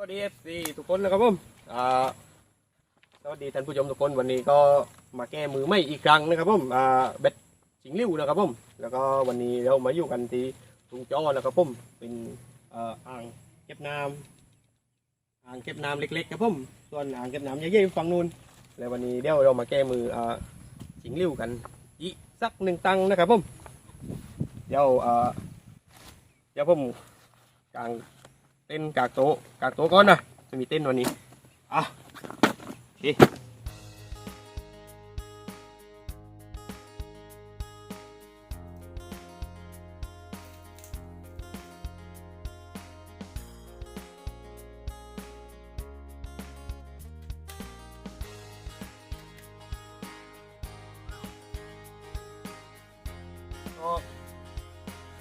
วัสดีเอฟซีทุกคนนะครับผมอ่าสวัสดีท่านผู้ชมทุกคนวันนี้ก็มาแก้มือไม่อีกครั้งนะครับผมอ่าเบ็ดสิงลิ่วนะครับผมแล้วก็วันนี้เรามาอยู่กันที่ทุ่งจ้อนะครับผมเป็นอ่ออ่างเก็บน้ำอ่างเก็บน้ำเล็กๆครับผมส่วนอ่างเก็บน้ำใหญ่ๆฝั่งนู้นแล้ววันนี้เดี๋ยวเรามาแก้มืออ่าสิงลิ่วกันอีกสักหนึ่งตังนะครับผมเดี๋ยวอ่าเดี๋ยวผมกลาง เต้นกากโต๊ะกากโต๊ะก่อนนะจะมีเต้นวันนี้อะโอเค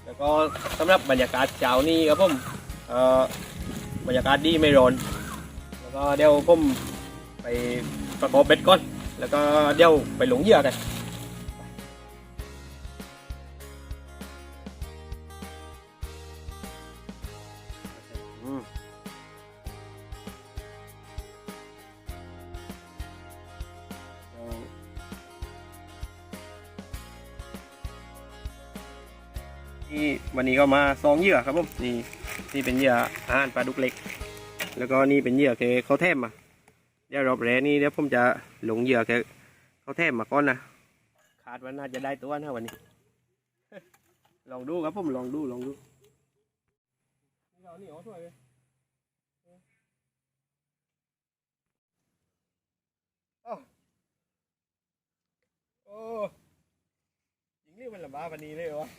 แล้วก็สำหรับบรรยากาศเช้านี้ครับผมเอ่อ บรรยากาศดีไม่ร้อน แล้วก็เดี๋ยวผมไปประกอบเบ็ดก่อน แล้วก็เดี๋ยวไปหลงเหยื่อกันอืมนี่วันนี้ก็มาซองเหยื่อครับผมนี่ นี่เป็นเหยื่ออาหารปลาดุกเล็ก แล้วก็นี่เป็นเหยื่อแค่เขาแทมมาเดี๋ยวรอบแรกนี่เดี๋ยวผมจะหลงเหยื่อแค่เขาแทมมาก่อนนะคาดว่าน่าจะได้ตัวนะวันนี้ ลองดูครับผมลองดูลองดูเอานี่เอาถ้วยเลยอ้าวโอ้จริงนี่มันลำบากวันนี้เลยวะ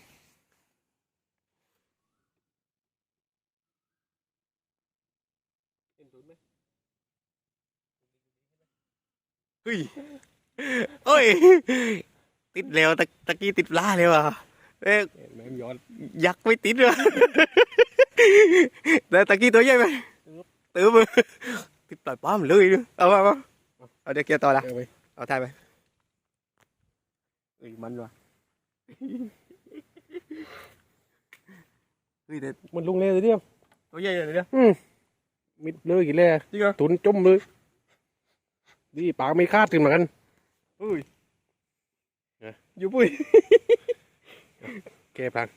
เห็น ศูนย์ไหมเฮ้ยโอ้ย ติดเร็วตะตะกี้ติดปลาเร็วอะเอ๊ะแม่งย้อนยักษ์ไม่ติดเลยแต่ตะกี้ตัวใหญ่ไหมตื้อมือติดปล่อยป้อมเลยด้วยเอามาเอาเอาเดี๋ยวเกียร์ต่อละเออไปเอาถ่ายไปเอ้ยมันว่ะเฮ้ยแต่มันลงเลยเดียวตัวใหญ่เลยเนี่ยมิ ดเลยกี่แล่จริงเหรอตุนจมเลยนี่ปากไม่คาดถึงเหมือนกันอุ้ยอยู่ปุ้ยแกพัง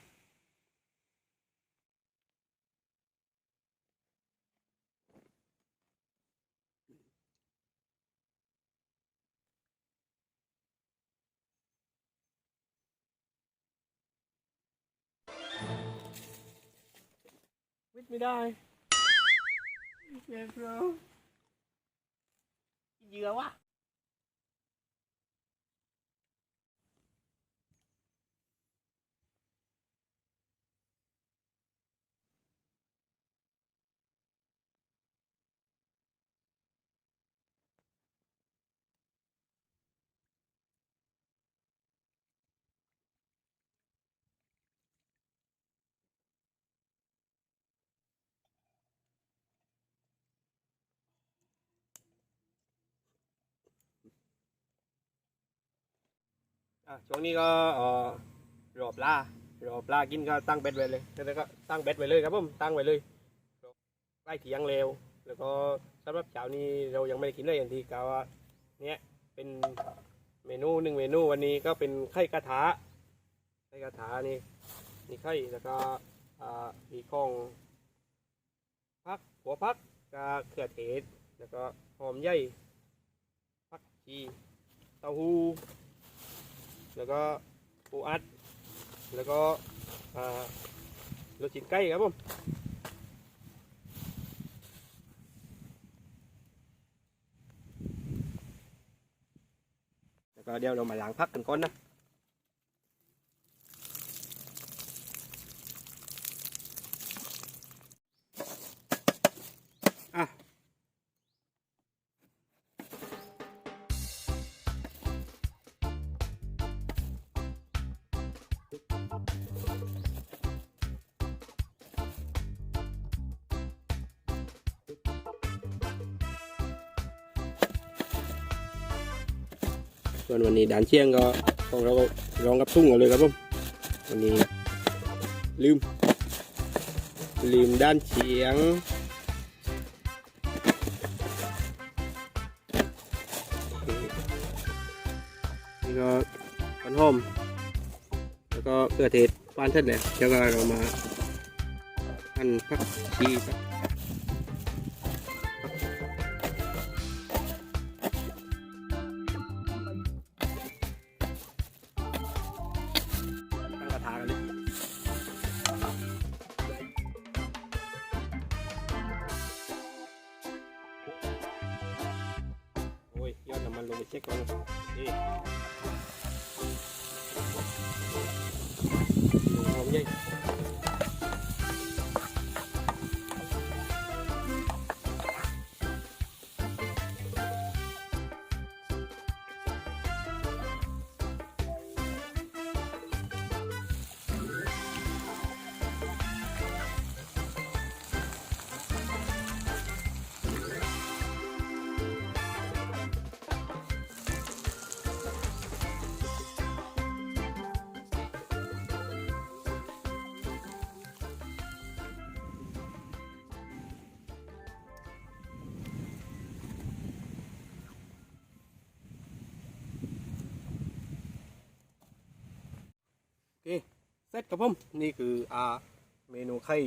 วิดไม่ได้ เจ็บเร อะช่วงนี้ก็เอ่อรอปลารอปลากินก็ตั้งเบ็ดไว้เลยแล้วก็ตั้งเบ็ดไว้เลยครับผมตั้งไว้เลยใกล้เที่ยงเร็ว แล้วก็สำหรับเช้านี้เรายังไม่ได้กินเลยอย่างที่กล่าวว่าเนี้ยเป็นเมนูหนึ่งเมนูวันนี้ก็เป็นไข่กระทะไข่กระทะนี่มีไข่แล้วก็อ่ามีของพักหัวพักกับเขือเทศแล้วก็หอมใหญ่พักชีเต้าหู้ แล้วก็ปูอัด แล้วก็อ่าลูกชิ้นไก่ครับผมแล้วก็เดี๋ยวเรามาล้างพักกันก่อนนะ ส่วนวันนี้ด่านเชียงก็ของเราก็ลองกับทุ่งกันเลยครับผมวันนี้ลืม ลืมด้านเฉียงนี่ก็พันหอมแล้วก็เกลือเทศปานเทศเนี่ยแล้วก็เรามาหั่นผักชีครับ น้ำมันลง ไปเคเสร็จครับผมนี่คืออาเมนูไข่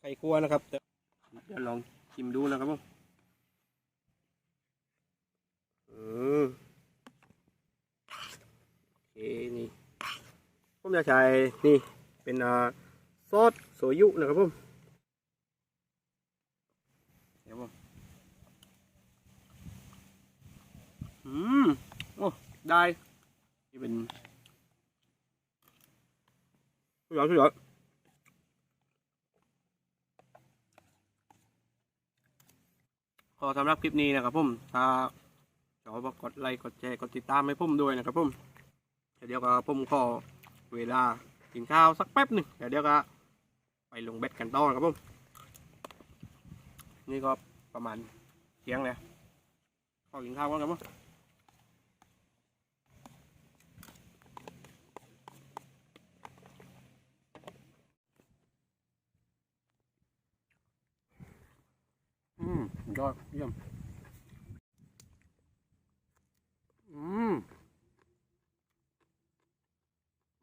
ไข่คั่วนะครับเดี๋ยวลองชิมดูนะครับผมอืมโอเคนี่ผมจะใช้นี่เป็นอ่าซอสโซยุนะครับผมเดี๋ยวผมอืมโอ้ได้นี่เป็น สุดยอดสุดยอดขอสำหรับคลิปนี้นะครับผมถ้าชอบก็กดไลค์กดแชร์กดติดตามให้ผมด้วยนะครับผมเดี๋ยวก็ผมขอเวลากินข้าวสักแป๊บหนึ่งเดี๋ยวก็ไปลงเบ็ดกันต่อนะครับผมนี่ก็ประมาณเที่ยงแล้วขอกินข้าวก่อนครับผม อืมย อดเยี่ยมอืม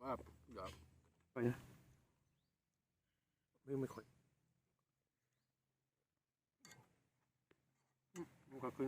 ว่าเดี๋ยวไปนะไม่ไม่ค่อยอืมขอบคุ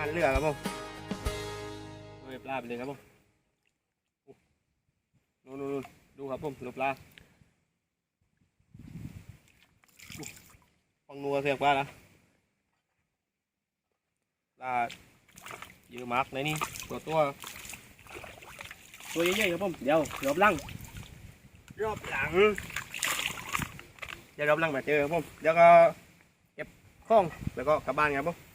านเรือครับผมโรยปลาไปเลยครับผมนู่นนู่นนู่นดูครับผมรูปปลาอู้ฟังนัวเสียงปลาละปลาเยอะมากเลยนี่ตัวตัวตัวใหญ่ๆครับผมเดี๋ยวรอบหลังรอบหลังเดี๋ยวรอบหลังมาเจอครับผมเดี๋ยวก็เก็บข้องแล้วก็กลับบ้านครับผม